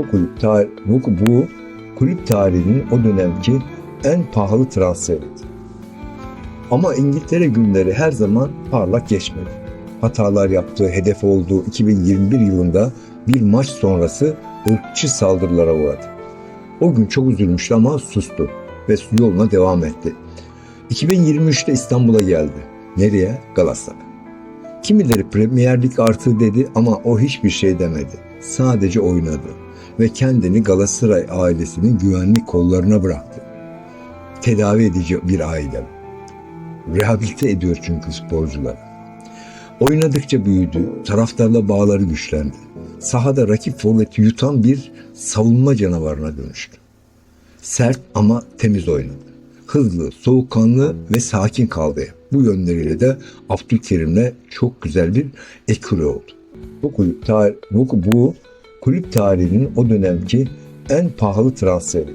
Bu kulüp, tar- bu, bu kulüp tarihinin o dönemki en pahalı transferiydi. Ama İngiltere günleri her zaman parlak geçmedi. Hatalar yaptığı, hedef olduğu 2021 yılında bir maç sonrası ırkçı saldırılara uğradı. O gün çok üzülmüştü ama sustu ve yoluna devam etti. 2023'te İstanbul'a geldi. Nereye? Galatasaray. Kimileri Premier Lig artı dedi ama o hiçbir şey demedi. Sadece oynadı ve kendini Galatasaray ailesinin güvenlik kollarına bıraktı. Tedavi edici bir aile. Rehabilite ediyor çünkü sporcular. Oynadıkça büyüdü, taraftarla bağları güçlendi. Sahada rakip forveti yutan bir savunma canavarına dönüştü. Sert ama temiz oynadı. Hızlı, soğukkanlı ve sakin kaldı. Bu yönleriyle de Abdülkerim'le çok güzel bir ekürü oldu. Bu bu, bu kulüp tarihinin o dönemki en pahalı transferi.